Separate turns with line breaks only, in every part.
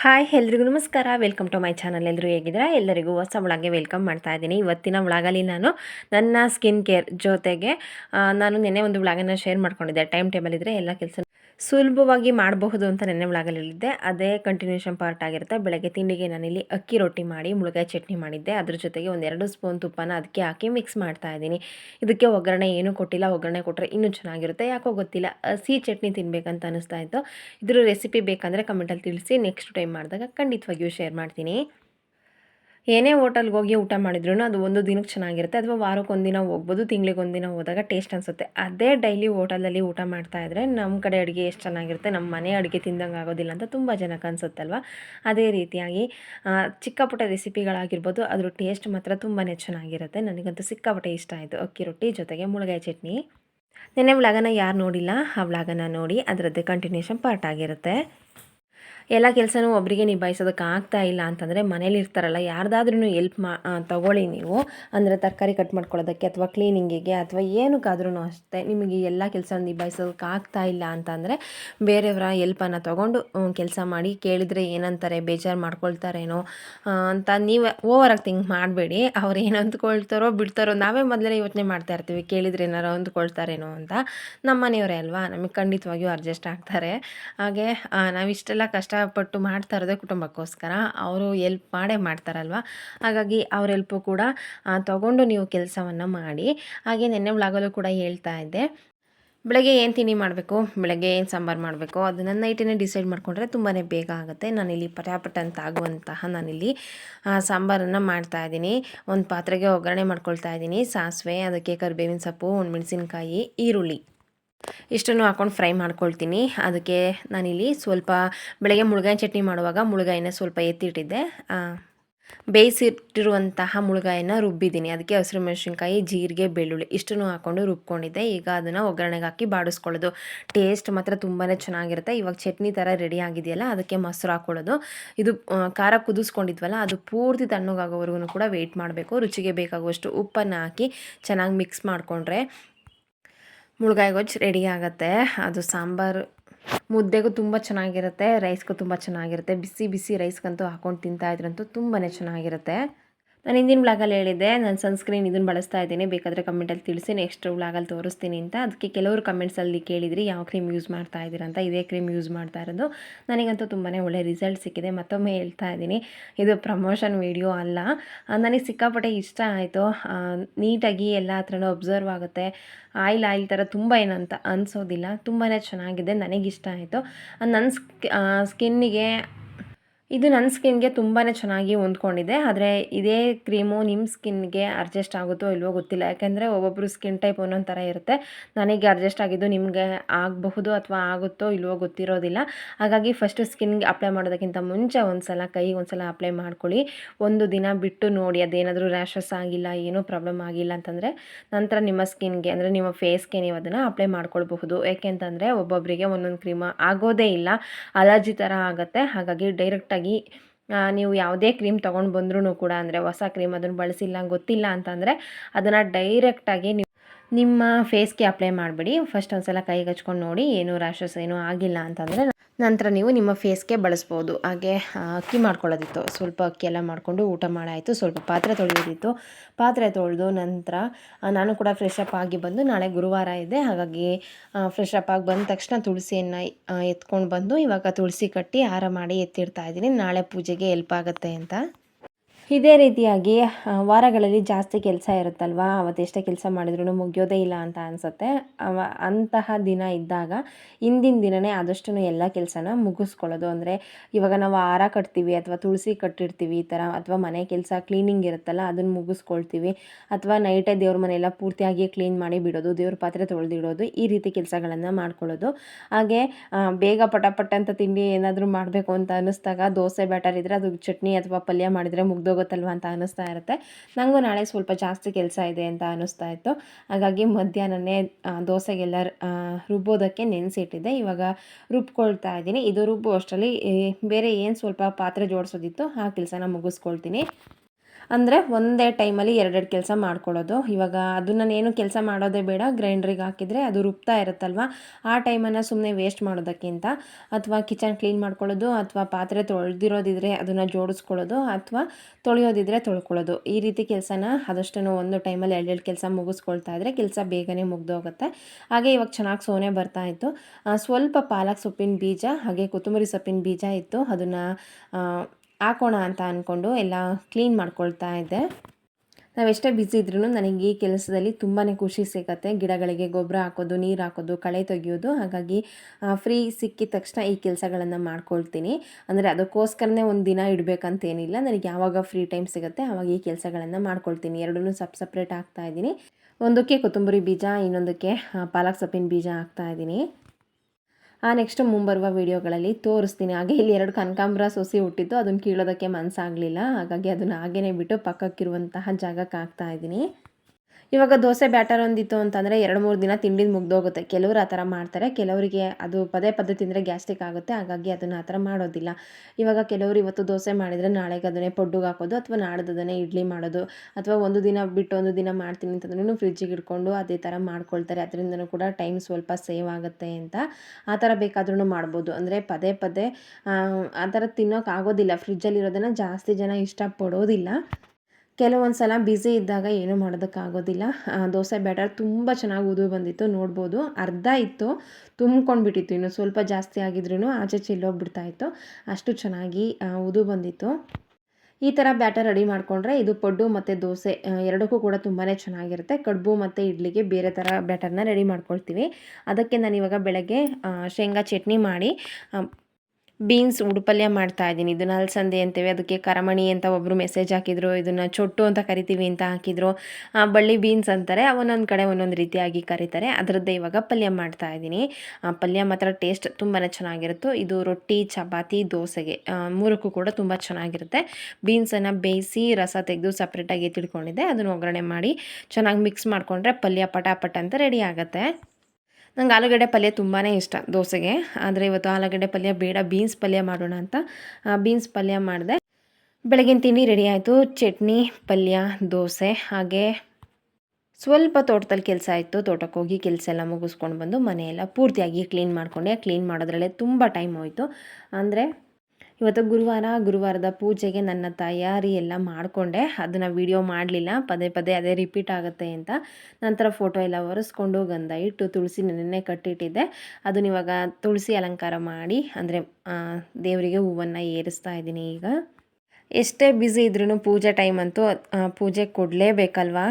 Hi, ಎಲ್ರಿಗೂ ನಮಸ್ಕಾರ. Welcome to my channel. ಎಲ್ಲರೂ ಹೇಗಿದ್ದೀರಾ? ಎಲ್ಲರಿಗೂ ಹೊಸ ಒಳಗೆ ವೆಲ್ಕಮ್ ಮಾಡ್ತಾ ಇದ್ದೀನಿ. ಇವತ್ತಿನ ಒಳಗಲ್ಲಿ ನಾನು ನನ್ನ ಸ್ಕಿನ್ ಕೇರ್ ಜೊತೆಗೆ ನಾನು ನಿನ್ನೆ ಒಂದು ಒಳಗನ್ನು ಶೇರ್ ಮಾಡ್ಕೊಂಡಿದ್ದೆ. ಟೈಮ್ ಟೇಬಲ್ ಇದ್ದರೆ ಎಲ್ಲ ಕೆಲಸ ಸುಲಭವಾಗಿ ಮಾಡಬಹುದು ಅಂತ ನೆನ್ನೆ ಒಳಗಲಿದ್ದೆ ಅದೇ ಕಂಟಿನ್ಯೂಷನ್ ಪಾರ್ಟ್ ಆಗಿರುತ್ತೆ. ಬೆಳಗ್ಗೆ ತಿಂಡಿಗೆ ನಾನಿಲ್ಲಿ ಅಕ್ಕಿ ರೊಟ್ಟಿ ಮಾಡಿ, ಮುಳುಗಾಯಿ ಚಟ್ನಿ ಮಾಡಿದ್ದೆ. ಅದ್ರ ಜೊತೆಗೆ ಒಂದೆರಡು ಸ್ಪೂನ್ ತುಪ್ಪನ ಅದಕ್ಕೆ ಹಾಕಿ ಮಿಕ್ಸ್ ಮಾಡ್ತಾ ಇದ್ದೀನಿ. ಇದಕ್ಕೆ ಒಗ್ಗರಣೆ ಏನೂ ಕೊಟ್ಟಿಲ್ಲ. ಒಗ್ಗರಣೆ ಕೊಟ್ಟರೆ ಇನ್ನೂ ಚೆನ್ನಾಗಿರುತ್ತೆ. ಯಾಕೋ ಗೊತ್ತಿಲ್ಲ. ಸಿಹಿ ಚಟ್ನಿ ತಿನ್ಬೇಕಂತ ಅನಿಸ್ತಾ ಇತ್ತು. ಇದ್ರ ರೆಸಿಪಿ ಬೇಕಂದರೆ ಕಮೆಂಟಲ್ಲಿ ತಿಳಿಸಿ. ನೆಕ್ಸ್ಟ್ ಟೈಮ್ ಮಾಡಿದಾಗ ಖಂಡಿತವಾಗಿಯೂ ಶೇರ್ ಮಾಡ್ತೀನಿ. ಏನೇ ಹೋಟೆಲ್ಗೆ ಹೋಗಿ ಊಟ ಮಾಡಿದ್ರು ಅದು ಒಂದು ದಿನಕ್ಕೆ ಚೆನ್ನಾಗಿರುತ್ತೆ. ಅಥವಾ ವಾರಕ್ಕೆ ಒಂದಿನ ಹೋಗ್ಬೋದು, ತಿಂಗಳಿಗೆ ಒಂದಿನ ಹೋದಾಗ ಟೇಸ್ಟ್ ಅನಿಸುತ್ತೆ. ಅದೇ ಡೈಲಿ ಹೋಟೆಲಲ್ಲಿ ಊಟ ಮಾಡ್ತಾ ಇದ್ರೆ ನಮ್ಮ ಕಡೆ ಅಡುಗೆ ಎಷ್ಟು ಚೆನ್ನಾಗಿರುತ್ತೆ, ನಮ್ಮ ಮನೆ ಅಡುಗೆ ತಿಂದಂಗೆ ಆಗೋದಿಲ್ಲ ಅಂತ ತುಂಬ ಜನಕ್ಕೆ ಅನಿಸುತ್ತಲ್ವ? ಅದೇ ರೀತಿಯಾಗಿ ಚಿಕ್ಕ ಪುಟ್ಟ ರೆಸಿಪಿಗಳಾಗಿರ್ಬೋದು, ಅದ್ರ ಟೇಸ್ಟ್ ಮಾತ್ರ ತುಂಬಾ ಚೆನ್ನಾಗಿರುತ್ತೆ. ನನಗಂತೂ ಸಿಕ್ಕಾಪಟ್ಟೆ ಇಷ್ಟ ಆಯಿತು. ಅಕ್ಕಿ ರೊಟ್ಟಿ ಜೊತೆಗೆ ಮುಳುಗಾಯಿ ಚಟ್ನಿ. ನೆನ್ನೆ ವ್ಲಾಗನ ಯಾರು ನೋಡಿಲ್ಲ, ಆ ವ್ಲಾಗನ ನೋಡಿ ಅದರದ್ದೇ ಕಂಟಿನ್ಯೂಷನ್ ಪಾರ್ಟ್ ಆಗಿರುತ್ತೆ. ಎಲ್ಲ ಕೆಲಸನೂ ಒಬ್ಬರಿಗೆ ನಿಭಾಯಿಸೋದಕ್ಕೆ ಆಗ್ತಾ ಇಲ್ಲ ಅಂತಂದರೆ ಮನೇಲಿ ಇರ್ತಾರಲ್ಲ ಯಾರ್ದಾದ್ರೂ ಎಲ್ಪ್ ಮಾ ತಗೊಳ್ಳಿ ನೀವು. ಅಂದರೆ ತರಕಾರಿ ಕಟ್ ಮಾಡ್ಕೊಳ್ಳೋದಕ್ಕೆ ಅಥವಾ ಕ್ಲೀನಿಂಗಿಗೆ ಅಥವಾ ಏನಕ್ಕಾದ್ರೂ ಅಷ್ಟೇ ನಿಮಗೆ ಎಲ್ಲ ಕೆಲಸ ನಿಭಾಯಿಸೋದಕ್ಕೆ ಆಗ್ತಾ ಇಲ್ಲ ಅಂತಂದರೆ ಬೇರೆಯವರ ಎಲ್ಪನ್ನು ತೊಗೊಂಡು ಕೆಲಸ ಮಾಡಿ ಕೇಳಿದರೆ ಏನಂತಾರೆ, ಬೇಜಾರು ಮಾಡ್ಕೊಳ್ತಾರೇನೋ ಅಂತ ನೀವು ಆಗಿ ಥಿಂಕ್ ಮಾಡಬೇಡಿ. ಅವ್ರು ಏನು ಅಂದ್ಕೊಳ್ತಾರೋ ಬಿಡ್ತಾರೋ, ನಾವೇ ಮೊದಲೇ ಯೋಚನೆ ಮಾಡ್ತಾ ಇರ್ತೀವಿ, ಕೇಳಿದ್ರೆ ಏನಾರು ಅಂದ್ಕೊಳ್ತಾರೇನೋ ಅಂತ. ನಮ್ಮ ಮನೆಯವರೇ ಅಲ್ವಾ? ನಮಗೆ ಖಂಡಿತವಾಗಿಯೂ ಅಡ್ಜಸ್ಟ್ ಆಗ್ತಾರೆ. ಹಾಗೆ ನಾವಿಷ್ಟೆಲ್ಲ ನಾವಿಷ್ಟೆಲ್ಲ ಕಷ್ಟಪಟ್ಟು ಮಾಡ್ತಾ ಇರೋದೇ ಕುಟುಂಬಕ್ಕೋಸ್ಕರ. ಅವರು ಎಲ್ಪ್ ಮಾಡೇ ಮಾಡ್ತಾರಲ್ವ? ಹಾಗಾಗಿ ಅವ್ರ ಎಲ್ಪು ಕೂಡ ತಗೊಂಡು ನೀವು ಕೆಲಸವನ್ನು ಮಾಡಿ. ಹಾಗೆ ನೆನ್ನೆ ವ್ಲಾಗಲ್ಲೂ ಕೂಡ ಹೇಳ್ತಾ ಇದ್ದೆ. ಬೆಳಗ್ಗೆ ಏನು ತಿಂಡಿ ಮಾಡಬೇಕು? ಬೆಳಗ್ಗೆ ಏನು ಸಾಂಬಾರು ಮಾಡಬೇಕು? ಅದನ್ನು ನೈಟೇ ಡಿಸೈಡ್ ಮಾಡಿಕೊಂಡ್ರೆ ತುಂಬಾ ಬೇಗ ಆಗುತ್ತೆ. ನಾನಿಲ್ಲಿ ಪಟಾಪಟ ಅಂತ ಆಗುವಂತಹ ನಾನಿಲ್ಲಿ ಸಾಂಬಾರನ್ನು ಮಾಡ್ತಾ ಇದ್ದೀನಿ. ಒಂದು ಪಾತ್ರೆಗೆ ಒಗ್ಗರಣೆ ಮಾಡ್ಕೊಳ್ತಾ ಇದ್ದೀನಿ. ಸಾಸಿವೆ, ಅದಕ್ಕೆ ಕರಿಬೇವಿನ ಸೊಪ್ಪು ಒಣಮೆಣಸಿನ್ಕಾಯಿ ಈರುಳ್ಳಿ. ಇಷ್ಟನ್ನು ಹಾಕೊಂಡು ಫ್ರೈ ಮಾಡ್ಕೊಳ್ತೀನಿ. ಅದಕ್ಕೆ ನಾನಿಲ್ಲಿ ಸ್ವಲ್ಪ ಬೆಳಗ್ಗೆ ಮುಳುಗಾಯಿ ಚಟ್ನಿ ಮಾಡುವಾಗ ಮುಳುಗಾಯಿನ ಸ್ವಲ್ಪ ಎತ್ತಿಟ್ಟಿದ್ದೆ. ಬೇಯಿಸಿಟ್ಟಿರುವಂತಹ ಮುಳುಗಾಯಿನ ರುಬ್ಬಿದ್ದೀನಿ. ಅದಕ್ಕೆ ಹಸಿರು ಮೆಣಸಿನ್ಕಾಯಿ, ಜೀರಿಗೆ, ಬೆಳ್ಳುಳ್ಳಿ ಇಷ್ಟನ್ನು ಹಾಕ್ಕೊಂಡು ರುಬ್ಕೊಂಡಿದ್ದೆ. ಈಗ ಅದನ್ನು ಒಗ್ಗರಣೆಗೆ ಹಾಕಿ ಬಾಡಿಸ್ಕೊಳ್ಳೋದು. ಟೇಸ್ಟ್ ಮಾತ್ರ ತುಂಬಾ ಚೆನ್ನಾಗಿರುತ್ತೆ. ಇವಾಗ ಚಟ್ನಿ ಥರ ರೆಡಿ ಆಗಿದೆಯಲ್ಲ, ಅದಕ್ಕೆ ಮೊಸರು ಹಾಕ್ಕೊಳ್ಳೋದು ಇದು ಖಾರ ಕುದಿಸ್ಕೊಂಡಿದ್ವಲ್ಲ, ಅದು ಪೂರ್ತಿ ತಣ್ಣಗಾಗೋವರೆಗೂ ಕೂಡ ವೆಯ್ಟ್ ಮಾಡಬೇಕು. ರುಚಿಗೆ ಬೇಕಾಗುವಷ್ಟು ಉಪ್ಪನ್ನು ಹಾಕಿ ಚೆನ್ನಾಗಿ ಮಿಕ್ಸ್ ಮಾಡಿಕೊಂಡ್ರೆ ಮುಳುಗಾಯಿ ಗೊಜ್ಜು ರೆಡಿ ಆಗುತ್ತೆ. ಅದು ಸಾಂಬಾರು ಮುದ್ದೆಗೂ ತುಂಬ ಚೆನ್ನಾಗಿರುತ್ತೆ ರೈಸ್ಗೂ ತುಂಬ ಚೆನ್ನಾಗಿರುತ್ತೆ. ಬಿಸಿ ಬಿಸಿ ರೈಸ್ಗಂತೂ ಹಾಕೊಂಡು ತಿಂತಾಯಿದ್ರಂತೂ ತುಂಬಾ ಚೆನ್ನಾಗಿರುತ್ತೆ. ನಾನು ಹಿಂದಿನ ಬ್ಲಾಗಲ್ಲಿ ಹೇಳಿದ್ದೆ, ನಾನು ಸನ್ಸ್ಕ್ರೀನ್ ಇದನ್ನು ಬಳಸ್ತಾ ಇದ್ದೀನಿ, ಬೇಕಾದರೆ ಕಮೆಂಟಲ್ಲಿ ತಿಳಿಸಿ ನೆಕ್ಸ್ಟ್ ಬ್ಲಾಗಲ್ಲಿ ತೋರಿಸ್ತೀನಿ ಅಂತ. ಅದಕ್ಕೆ ಕೆಲವರು ಕಮೆಂಟ್ಸಲ್ಲಿ ಕೇಳಿದ್ರಿ, ಯಾವ ಕ್ರೀಮ್ ಯೂಸ್ ಮಾಡ್ತಾ ಇದ್ದೀರಾ ಅಂತ. ಇದೇ ಕ್ರೀಮ್ ಯೂಸ್ ಮಾಡ್ತಾ ಇರೋದು. ನನಗಂತೂ ತುಂಬಾ ಒಳ್ಳೆ ರಿಸಲ್ಟ್ ಸಿಕ್ಕಿದೆ. ಮತ್ತೊಮ್ಮೆ ಹೇಳ್ತಾ ಇದ್ದೀನಿ, ಇದು ಪ್ರಮೋಷನ್ ವಿಡಿಯೋ ಅಲ್ಲ. ನನಗೆ ಸಿಕ್ಕಾಪಟ್ಟೆ ಇಷ್ಟ ಆಯಿತು. ನೀಟಾಗಿ ಎಲ್ಲ ಹತ್ರನೂ ಅಬ್ಸರ್ವ್ ಆಗುತ್ತೆ. ಆಯಿಲ್ ಆಯಿಲ್ ಥರ ತುಂಬ ಏನಂತ ಅನಿಸೋದಿಲ್ಲ. ತುಂಬಾ ಚೆನ್ನಾಗಿದೆ. ನನಗಿಷ್ಟ ಆಯಿತು. ನನ್ನ ಸ್ಕಿನ್ನಿಗೆ ಇದು ನನ್ನ ಸ್ಕಿನ್ಗೆ ತುಂಬಾ ಚೆನ್ನಾಗಿ ಹೊಂದ್ಕೊಂಡಿದೆ. ಆದರೆ ಇದೇ ಕ್ರೀಮು ನಿಮ್ಮ ಸ್ಕಿನ್ಗೆ ಅಡ್ಜಸ್ಟ್ ಆಗುತ್ತೋ ಇಲ್ವೋ ಗೊತ್ತಿಲ್ಲ. ಯಾಕೆಂದರೆ ಒಬ್ಬೊಬ್ಬರು ಸ್ಕಿನ್ ಟೈಪ್ ಒಂದೊಂದು ಥರ ಇರುತ್ತೆ. ನನಗೆ ಅಡ್ಜಸ್ಟ್ ಆಗಿದ್ದು ನಿಮಗೆ ಆಗಬಹುದು ಅಥವಾ ಆಗುತ್ತೋ ಇಲ್ವೋ ಗೊತ್ತಿರೋದಿಲ್ಲ. ಹಾಗಾಗಿ ಫಸ್ಟ್ ಸ್ಕಿನ್ಗೆ ಅಪ್ಲೈ ಮಾಡೋದಕ್ಕಿಂತ ಮುಂಚೆ ಒಂದು ಸಲ ಕೈಗೆ ಒಂದು ಸಲ ಅಪ್ಲೈ ಮಾಡ್ಕೊಳ್ಳಿ. ಒಂದು ದಿನ ಬಿಟ್ಟು ನೋಡಿ, ಅದೇನಾದರೂ ರ್ಯಾಷಸ್ ಆಗಿಲ್ಲ, ಏನೂ ಪ್ರಾಬ್ಲಮ್ ಆಗಿಲ್ಲ ಅಂತಂದರೆ ನಂತರ ನಿಮ್ಮ ಸ್ಕಿನ್ಗೆ, ಅಂದರೆ ನಿಮ್ಮ ಫೇಸ್ಗೆ ನೀವು ಅದನ್ನು ಅಪ್ಲೈ ಮಾಡ್ಕೊಳ್ಬಹುದು. ಏಕೆಂತಂದರೆ ಒಬ್ಬೊಬ್ಬರಿಗೆ ಒಂದೊಂದು ಕ್ರೀಮ್ ಆಗೋದೇ ಇಲ್ಲ. ಅಲರ್ಜಿ ಥರ ಆಗುತ್ತೆ. ಹಾಗಾಗಿ ಡೈರೆಕ್ಟಾಗಿ ನೀವು ಯಾವುದೇ ಕ್ರೀಮ್ ತೊಗೊಂಡು ಬಂದ್ರೂ ಕೂಡ ಅಂದರೆ ಹೊಸ ಕ್ರೀಮ್ ಅದನ್ನು ಬಳಸಿಲ್ಲ, ಗೊತ್ತಿಲ್ಲ ಅಂತಂದರೆ ಅದನ್ನು ಡೈರೆಕ್ಟಾಗಿ ನೀವು ನಿಮ್ಮ ಫೇಸ್ಗೆ ಅಪ್ಲೈ ಮಾಡಿಬಿಡಿ. ಫಸ್ಟ್ ಒಂದು ಸಲ ಕೈಗೆ ಹಚ್ಕೊಂಡು ನೋಡಿ ಏನು ರ್ಯಾಷಸ್ ಏನೂ ಆಗಿಲ್ಲ ಅಂತಂದರೆ ನಂತರ ನೀವು ನಿಮ್ಮ ಫೇಸ್ಗೆ ಬಳಸ್ಬೋದು. ಹಾಗೆ ಅಕ್ಕಿ ಮಾಡ್ಕೊಳ್ಳೋದಿತ್ತು. ಸ್ವಲ್ಪ ಅಕ್ಕಿ ಎಲ್ಲ ಮಾಡಿಕೊಂಡು ಊಟ ಮಾಡಾಯಿತು. ಸ್ವಲ್ಪ ಪಾತ್ರೆ ತೊಳೆಯೋದಿತ್ತು ಪಾತ್ರೆ ತೊಳೆದು ನಂತರ ನಾನು ಕೂಡ ಫ್ರೆಶ್ ಅಪ್ ಆಗಿ ಬಂದು ನಾಳೆ ಗುರುವಾರ ಇದೆ. ಹಾಗಾಗಿ ಫ್ರೆಶ್ ಅಪ್ ಆಗಿ ಬಂದ ತಕ್ಷಣ ತುಳಸಿಯನ್ನು ಎತ್ಕೊಂಡು ಬಂದು ಇವಾಗ ತುಳಸಿ ಕಟ್ಟಿ ಹಾರ ಮಾಡಿ ಎತ್ತಿಡ್ತಾ ಇದ್ದೀನಿ. ನಾಳೆ ಪೂಜೆಗೆ ಹೆಲ್ಪ್ ಆಗುತ್ತೆ ಅಂತ. ಇದೇ ರೀತಿಯಾಗಿ ವಾರಗಳಲ್ಲಿ ಜಾಸ್ತಿ ಕೆಲಸ ಇರುತ್ತಲ್ವಾ? ಅವತ್ತೆಷ್ಟೇ ಕೆಲಸ ಮಾಡಿದ್ರೂ ಮುಗಿಯೋದೇ ಇಲ್ಲ ಅಂತ ಅನಿಸುತ್ತೆ. ಅವ, ಅಂತಹ ದಿನ ಇದ್ದಾಗ ಹಿಂದಿನ ದಿನವೇ ಆದಷ್ಟು ಎಲ್ಲ ಕೆಲಸನ ಮುಗಿಸ್ಕೊಳ್ಳೋದು. ಅಂದರೆ ಇವಾಗ ನಾವು ಹಾರ ಕಟ್ತೀವಿ ಅಥವಾ ತುಳಸಿ ಕಟ್ಟಿರ್ತೀವಿ ಈ ಥರ ಅಥವಾ ಮನೆ ಕೆಲಸ ಕ್ಲೀನಿಂಗ್ ಇರುತ್ತಲ್ಲ, ಅದನ್ನು ಮುಗಿಸ್ಕೊಳ್ತೀವಿ. ಅಥವಾ ನೈಟೇ ದೇವ್ರ ಮನೆಯೆಲ್ಲ ಪೂರ್ತಿಯಾಗಿ ಕ್ಲೀನ್ ಮಾಡಿ ಬಿಡೋದು, ದೇವ್ರ ಪಾತ್ರೆ ತೊಳೆದಿಡೋದು, ಈ ರೀತಿ ಕೆಲಸಗಳನ್ನು ಮಾಡ್ಕೊಳ್ಳೋದು. ಹಾಗೆ ಬೇಗ ಪಟಾಪಟ್ ಅಂತ ತಿಂಡಿ ಏನಾದರೂ ಮಾಡಬೇಕು ಅಂತ ಅನ್ನಿಸ್ದಾಗ ದೋಸೆ, ಬ್ಯಾಟರ್ ಇದ್ದರೆ ಅದು ಚಟ್ನಿ ಅಥವಾ ಪಲ್ಯ ಮಾಡಿದರೆ ಮುಗ್ದೋಗುತ್ತಲ್ವ ಅಂತ ಅನ್ನಿಸ್ತಾ ಇರುತ್ತೆ. ನನಗೂ ನಾಳೆ ಸ್ವಲ್ಪ ಜಾಸ್ತಿ ಕೆಲಸ ಇದೆ ಅಂತ ಅನ್ನಿಸ್ತಾ ಇತ್ತು. ಹಾಗಾಗಿ ಮಧ್ಯಾಹ್ನನೇ ದೋಸೆಗೆಲ್ಲ ರುಬ್ಬೋದಕ್ಕೆ ನೆನೆಸಿಟ್ಟಿದ್ದೆ. ಇವಾಗ ರುಬ್ಕೊಳ್ತಾ ಇದ್ದೀನಿ. ಇದು ರುಬ್ಬೋ ಅಷ್ಟರಲ್ಲಿ ಬೇರೆ ಏನು ಸ್ವಲ್ಪ ಪಾತ್ರೆ ಜೋಡಿಸೋದಿತ್ತು, ಆ ಕೆಲಸನ ಮುಗಿಸ್ಕೊಳ್ತೀನಿ. ಅಂದರೆ ಒಂದೇ ಟೈಮಲ್ಲಿ ಎರಡೆರಡು ಕೆಲಸ ಮಾಡ್ಕೊಳ್ಳೋದು. ಇವಾಗ ಅದನ್ನು ನಾನೇನು ಕೆಲಸ ಮಾಡೋದೇ ಬೇಡ. ಗ್ರೈಂಡ್ರಿಗೆ ಹಾಕಿದರೆ ಅದು ರುಬ್ತಾ ಇರುತ್ತಲ್ವ? ಆ ಟೈಮನ್ನು ಸುಮ್ಮನೆ ವೇಸ್ಟ್ ಮಾಡೋದಕ್ಕಿಂತ ಅಥವಾ ಕಿಚನ್ ಕ್ಲೀನ್ ಮಾಡ್ಕೊಳ್ಳೋದು ಅಥವಾ ಪಾತ್ರೆ ತೊಳೆದಿರೋದಿದ್ರೆ ಅದನ್ನು ಜೋಡಿಸ್ಕೊಳ್ಳೋದು ಅಥವಾ ತೊಳೆಯೋದಿದ್ರೆ ತೊಳ್ಕೊಳ್ಳೋದು. ಈ ರೀತಿ ಕೆಲಸನ ಆದಷ್ಟು ಒಂದು ಟೈಮಲ್ಲಿ ಎರಡೆರಡು ಕೆಲಸ ಮುಗಿಸ್ಕೊಳ್ತಾ ಇದ್ದರೆ ಕೆಲಸ ಬೇಗನೆ ಮುಗ್ದೋಗುತ್ತೆ. ಹಾಗೆ ಇವಾಗ ಚೆನ್ನಾಗಿ ಸೋನೆ ಬರ್ತಾ ಇತ್ತು. ಸ್ವಲ್ಪ ಪಾಲಕ್ ಸೊಪ್ಪಿನ ಬೀಜ ಹಾಗೆ ಕೊತ್ತಂಬರಿ ಸೊಪ್ಪಿನ ಬೀಜ ಇತ್ತು. ಅದನ್ನು ಹಾಕೋಣ ಅಂತ ಅಂದ್ಕೊಂಡು ಎಲ್ಲ ಕ್ಲೀನ್ ಮಾಡ್ಕೊಳ್ತಾ ಇದ್ದೆ. ನಾವೆಷ್ಟೇ ಬ್ಯುಸಿ ಇದ್ರೂ ನನಗೆ ಈ ಕೆಲಸದಲ್ಲಿ ತುಂಬಾ ಖುಷಿ ಸಿಗತ್ತೆ. ಗಿಡಗಳಿಗೆ ಗೊಬ್ಬರ ಹಾಕೋದು, ನೀರು ಹಾಕೋದು, ಕಳೆ ತೆಗೆಯೋದು. ಹಾಗಾಗಿ ಫ್ರೀ ಸಿಕ್ಕಿದ ತಕ್ಷಣ ಈ ಕೆಲಸಗಳನ್ನು ಮಾಡ್ಕೊಳ್ತೀನಿ. ಅಂದರೆ ಅದಕ್ಕೋಸ್ಕರನೇ ಒಂದು ದಿನ ಇಡಬೇಕಂತೇನಿಲ್ಲ ನನಗೆ ಯಾವಾಗ ಫ್ರೀ ಟೈಮ್ ಸಿಗುತ್ತೆ ಆವಾಗ ಈ ಕೆಲಸಗಳನ್ನು ಮಾಡ್ಕೊಳ್ತೀನಿ. ಎರಡೂ ಸಪ್ ಸಪ್ರೇಟ್ ಹಾಕ್ತಾ ಇದ್ದೀನಿ. ಒಂದಕ್ಕೆ ಕೊತ್ತಂಬರಿ ಬೀಜ, ಇನ್ನೊಂದಕ್ಕೆ ಪಾಲಕ್ ಸೊಪ್ಪಿನ ಬೀಜ ಹಾಕ್ತಾ ಆ ನೆಕ್ಸ್ಟ್ ಮುಂಬರುವ ವೀಡಿಯೋಗಳಲ್ಲಿ ತೋರಿಸ್ತೀನಿ. ಹಾಗೆ ಇಲ್ಲಿ ಎರಡು ಕನಕಾಂಬ್ರ ಸೊಸಿ ಹುಟ್ಟಿದ್ದು ಅದನ್ನು ಕೀಳೋದಕ್ಕೆ ಮನಸ್ಸಾಗಲಿಲ್ಲ ಹಾಗಾಗಿ ಅದನ್ನು ಹಾಗೇನೆ ಬಿಟ್ಟು ಪಕ್ಕಕ್ಕಿರುವಂತಹ ಜಾಗಕ್ಕೆ ಹಾಕ್ತಾ ಇದ್ದೀನಿ. ಇವಾಗ ದೋಸೆ ಬ್ಯಾಟರ್ ಒಂದಿತ್ತು ಅಂತಂದರೆ ಎರಡು ಮೂರು ದಿನ ತಿಂಡಿ ಮುಗ್ದೋಗುತ್ತೆ. ಕೆಲವರು ಆ ಥರ ಮಾಡ್ತಾರೆ, ಕೆಲವರಿಗೆ ಅದು ಪದೇ ಪದೇ ತಿಂದರೆ ಗ್ಯಾಸ್ಟ್ರಿಕ್ ಆಗುತ್ತೆ, ಹಾಗಾಗಿ ಅದನ್ನು ಆ ಥರ ಮಾಡೋದಿಲ್ಲ. ಇವಾಗ ಕೆಲವರು ಇವತ್ತು ದೋಸೆ ಮಾಡಿದರೆ ನಾಳೆಗೆ ಅದನ್ನೇ ಪೊಡ್ಡುಗೆ ಹಾಕೋದು ಅಥವಾ ನಾಡ್ದು ಅದನ್ನೇ ಇಡ್ಲಿ ಮಾಡೋದು ಅಥವಾ ಒಂದು ದಿನ ಬಿಟ್ಟು ಒಂದು ದಿನ ಮಾಡ್ತೀನಿ ಅಂತಂದ್ರೂ ಫ್ರಿಜ್ಜಿಗೆ ಇಟ್ಕೊಂಡು ಅದೇ ಥರ ಮಾಡ್ಕೊಳ್ತಾರೆ. ಅದರಿಂದನೂ ಕೂಡ ಟೈಮ್ ಸ್ವಲ್ಪ ಸೇವ್ ಆಗುತ್ತೆ ಅಂತ ಆ ಥರ ಬೇಕಾದ್ರೂ ಮಾಡ್ಬೋದು. ಅಂದರೆ ಪದೇ ಪದೇ, ಆ ಥರ ತಿನ್ನೋಕ್ಕಾಗೋದಿಲ್ಲ ಫ್ರಿಜ್ಜಲ್ಲಿರೋದನ್ನು ಜಾಸ್ತಿ ಜನ ಇಷ್ಟಪಡೋದಿಲ್ಲ. ಕೆಲವೊಂದು ಸಲ ಬ್ಯುಸಿ ಇದ್ದಾಗ ಏನೂ ಮಾಡೋದಕ್ಕಾಗೋದಿಲ್ಲ. ದೋಸೆ ಬ್ಯಾಟರ್ ತುಂಬ ಚೆನ್ನಾಗಿ ಉದು ಬಂದಿತ್ತು, ನೋಡ್ಬೋದು. ಅರ್ಧ ಇತ್ತು, ತುಂಬ್ಕೊಂಡ್ಬಿಟ್ಟಿತ್ತು. ಇನ್ನು ಸ್ವಲ್ಪ ಜಾಸ್ತಿ ಆಗಿದ್ರೂ ಆಚೆ ಇತ್ತು. ಅಷ್ಟು ಚೆನ್ನಾಗಿ ಉದು ಬಂದಿತ್ತು. ಈ ಥರ ಬ್ಯಾಟರ್ ರೆಡಿ ಮಾಡಿಕೊಂಡ್ರೆ ಇದು ಪಡ್ಡು ಮತ್ತು ದೋಸೆ ಎರಡಕ್ಕೂ ಕೂಡ ತುಂಬಾ ಚೆನ್ನಾಗಿರುತ್ತೆ. ಕಡುಬು ಮತ್ತು ಇಡ್ಲಿಗೆ ಬೇರೆ ಥರ ಬ್ಯಾಟರ್ನ ರೆಡಿ ಮಾಡ್ಕೊಳ್ತೀವಿ. ಅದಕ್ಕೆ ನಾನು ಇವಾಗ ಬೆಳಗ್ಗೆ ಶೇಂಗಾ ಚಟ್ನಿ ಮಾಡಿ ಬೀನ್ಸ್ ಉಡುಪಲ್ಯ ಮಾಡ್ತಾ ಇದ್ದೀನಿ. ಇದನ್ನ ಅಲಸಂದೆ ಅಂತೇವೆ. ಅದಕ್ಕೆ ಕರಮಣಿ ಅಂತ ಒಬ್ಬರು ಮೆಸೇಜ್ ಹಾಕಿದ್ರು. ಇದನ್ನು ಚೊಟ್ಟು ಅಂತ ಕರಿತೀವಿ ಅಂತ ಹಾಕಿದ್ರು. ಬಳ್ಳಿ ಬೀನ್ಸ್ ಅಂತಾರೆ. ಒಂದೊಂದು ಕಡೆ ಒಂದೊಂದು ರೀತಿಯಾಗಿ ಕರೀತಾರೆ. ಅದರದ್ದೇ ಇವಾಗ ಪಲ್ಯ ಮಾಡ್ತಾ ಇದ್ದೀನಿ. ಪಲ್ಯ ಮಾತ್ರ ಟೇಸ್ಟ್ ತುಂಬಾ ಚೆನ್ನಾಗಿರುತ್ತೆ. ಇದು ರೊಟ್ಟಿ, ಚಪಾತಿ, ದೋಸೆಗೆ. ಮೂರಕ್ಕೂ ಕೂಡ ತುಂಬ ಚೆನ್ನಾಗಿರುತ್ತೆ. ಬೀನ್ಸನ್ನು ಬೇಯಿಸಿ ರಸ ತೆಗೆದು ಸಪ್ರೇಟಾಗಿ ತಿಳ್ಕೊಂಡಿದ್ದೆ ಅದನ್ನು ಒಗ್ಗರಣೆ ಮಾಡಿ ಚೆನ್ನಾಗಿ ಮಿಕ್ಸ್ ಮಾಡಿಕೊಂಡ್ರೆ ಪಲ್ಯ ಪಟಾಪಟ ಅಂತ ರೆಡಿ ಆಗುತ್ತೆ. ನಂಗೆ ಆಲೂಗಡ್ಡೆ ಪಲ್ಯ ತುಂಬಾ ಇಷ್ಟ ದೋಸೆಗೆ. ಆದರೆ ಇವತ್ತು ಆಲೂಗಡ್ಡೆ ಪಲ್ಯ ಬೇಡ, ಬೀನ್ಸ್ ಪಲ್ಯ ಮಾಡೋಣ ಅಂತ. ಬೀನ್ಸ್ ಪಲ್ಯ ಮಾಡಿದೆ. ಬೆಳಗಿನ ತಿಂಡಿ ರೆಡಿ ಆಯಿತು. ಚಟ್ನಿ, ಪಲ್ಯ, ದೋಸೆ, ಹಾಗೆ ಸ್ವಲ್ಪ ತೋಟದಲ್ಲಿ ಕೆಲಸ ಆಯಿತು. ತೋಟಕ್ಕೆ ಹೋಗಿ ಕೆಲಸ ಎಲ್ಲ ಮುಗಿಸ್ಕೊಂಡು ಬಂದು ಮನೆಯೆಲ್ಲ ಪೂರ್ತಿಯಾಗಿ ಕ್ಲೀನ್ ಮಾಡಿಕೊಂಡೆ. ಕ್ಲೀನ್ ಮಾಡೋದ್ರಲ್ಲೇ ತುಂಬ ಟೈಮ್ ಹೋಯಿತು. ಅಂದರೆ ಇವತ್ತು ಗುರುವಾರ, ಗುರುವಾರದ ಪೂಜೆಗೆ ನನ್ನ ತಯಾರಿ ಎಲ್ಲ ಮಾಡಿಕೊಂಡೆ. ಅದನ್ನು ವಿಡಿಯೋ ಮಾಡಲಿಲ್ಲ. ಪದೇ ಪದೇ ಅದೇ ರಿಪೀಟ್ ಆಗುತ್ತೆ ಅಂತ. ನಂತರ ಫೋಟೋ ಎಲ್ಲ ಒರೆಸ್ಕೊಂಡು ಗಂಧ ಇಟ್ಟು ತುಳಸಿ ನೆನ್ನೆ ಕಟ್ಟಿಟ್ಟಿದ್ದೆ. ಅದನ್ನ ಇವಾಗ ತುಳಸಿ ಅಲಂಕಾರ ಮಾಡಿ, ಅಂದರೆ ದೇವರಿಗೆ ಹೂವನ್ನು ಏರಿಸ್ತಾ ಇದ್ದೀನಿ ಈಗ. ಎಷ್ಟೇ ಬ್ಯುಸಿ ಇದ್ರೂ ಪೂಜೆ ಟೈಮ್ ಅಂತೂ ಪೂಜೆ ಕೊಡಲೇಬೇಕಲ್ವಾ?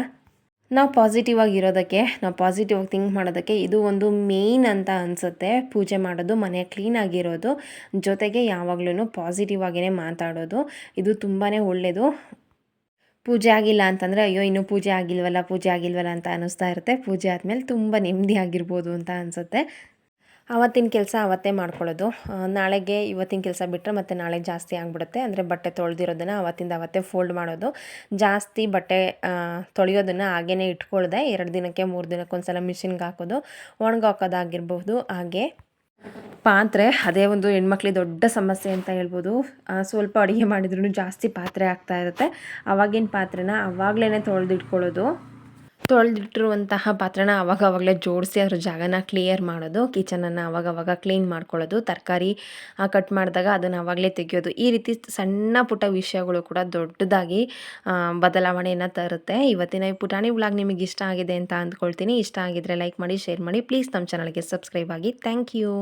ನಾವು ಪಾಸಿಟಿವ್ ಆಗಿರೋದಕ್ಕೆ ನಾವು ಪಾಸಿಟಿವ್ ಆಗಿ ಥಿಂಕ್ ಮಾಡೋದಕ್ಕೆ ಇದು ಒಂದು ಮೇಯ್ನ್ ಅಂತ ಅನಿಸುತ್ತೆ. ಪೂಜೆ ಮಾಡೋದು, ಮನೆ ಕ್ಲೀನ್ ಆಗಿರೋದು, ಜೊತೆಗೆ ಯಾವಾಗಲೂ ಪಾಸಿಟಿವ್ ಆಗಿಯೇ ಮಾತಾಡೋದು. ಇದು ತುಂಬಾ ಒಳ್ಳೆಯದು ಪೂಜೆ ಆಗಿಲ್ಲ ಅಂತಂದರೆ, ಅಯ್ಯೋ, ಇನ್ನೂ ಪೂಜೆ ಆಗಿಲ್ವಲ್ಲ ಪೂಜೆ ಆಗಿಲ್ವಲ್ಲ ಅಂತ ಅನ್ನಿಸ್ತಾ ಇರುತ್ತೆ. ಪೂಜೆ ಆದಮೇಲೆ ತುಂಬ ನೆಮ್ಮದಿ ಆಗಿರ್ಬೋದು ಅಂತ ಅನಿಸುತ್ತೆ. ಆವತ್ತಿನ ಕೆಲಸ ಅವತ್ತೇ ಮಾಡ್ಕೊಳ್ಳೋದು. ನಾಳೆಗೆ ಇವತ್ತಿನ ಕೆಲಸ ಬಿಟ್ಟರೆ ಮತ್ತೆ ನಾಳೆ ಜಾಸ್ತಿ ಆಗಿಬಿಡುತ್ತೆ. ಅಂದರೆ ಬಟ್ಟೆ ತೊಳೆದಿರೋದನ್ನು ಅವತ್ತಿಂದ ಅವತ್ತೇ ಫೋಲ್ಡ್ ಮಾಡೋದು. ಜಾಸ್ತಿ ಬಟ್ಟೆ ತೊಳೆಯೋದನ್ನು ಹಾಗೇ ಇಟ್ಕೊಳ್ದೆ. ಎರಡು ದಿನಕ್ಕೆ, ಮೂರು ದಿನಕ್ಕೆ ಒಂದ್ಸಲ ಮಿಷಿನ್ಗೆ ಹಾಕೋದು. ಒಣಗಾಕೋದಾಗಿರ್ಬೋದು. ಹಾಗೆ ಪಾತ್ರೆ, ಅದೇ ಒಂದು ಹೆಣ್ಮಕ್ಳಿಗೆ ದೊಡ್ಡ ಸಮಸ್ಯೆ ಅಂತ ಹೇಳ್ಬೋದು. ಸ್ವಲ್ಪ ಅಡುಗೆ ಮಾಡಿದ್ರೂ ಜಾಸ್ತಿ ಪಾತ್ರೆ ಆಗ್ತಾ ಇರುತ್ತೆ. ಅವಾಗಿನ ಪಾತ್ರೆನ ಆವಾಗಲೇ ತೊಳೆದಿಟ್ಕೊಳ್ಳೋದು. ತೊಳೆದಿಟ್ಟಿರುವಂತಹ ಪಾತ್ರನ ಅವಾಗ ಅವಾಗಲೇ ಜೋಡಿಸಿ ಅದ್ರ ಜಾಗನ ಕ್ಲಿಯರ್ ಮಾಡೋದು ಕಿಚನನ್ನು ಅವಾಗವಾಗ ಕ್ಲೀನ್ ಮಾಡ್ಕೊಳ್ಳೋದು, ತರಕಾರಿ ಕಟ್ ಮಾಡಿದಾಗ ಅದನ್ನು ಅವಾಗಲೇ ತೆಗೆಯೋದು. ಈ ರೀತಿ ಸಣ್ಣ ಪುಟ್ಟ ವಿಷಯಗಳು ಕೂಡ ದೊಡ್ಡದಾಗಿ ಬದಲಾವಣೆಯನ್ನು ತರುತ್ತೆ. ಇವತ್ತಿನ ಈ ಪುಟಾಣಿ ವ್ಲಾಗ್ ನಿಮಗೆ ಇಷ್ಟ ಆಗಿದೆ ಅಂತ ಅಂದ್ಕೊಳ್ತೀನಿ. ಇಷ್ಟ ಆಗಿದ್ರೆ ಲೈಕ್ ಮಾಡಿ ಶೇರ್ ಮಾಡಿ. ಪ್ಲೀಸ್ ನಮ್ಮ ಚಾನಲ್ಗೆ ಸಬ್ಸ್ಕ್ರೈಬ್ ಆಗಿ. Thank you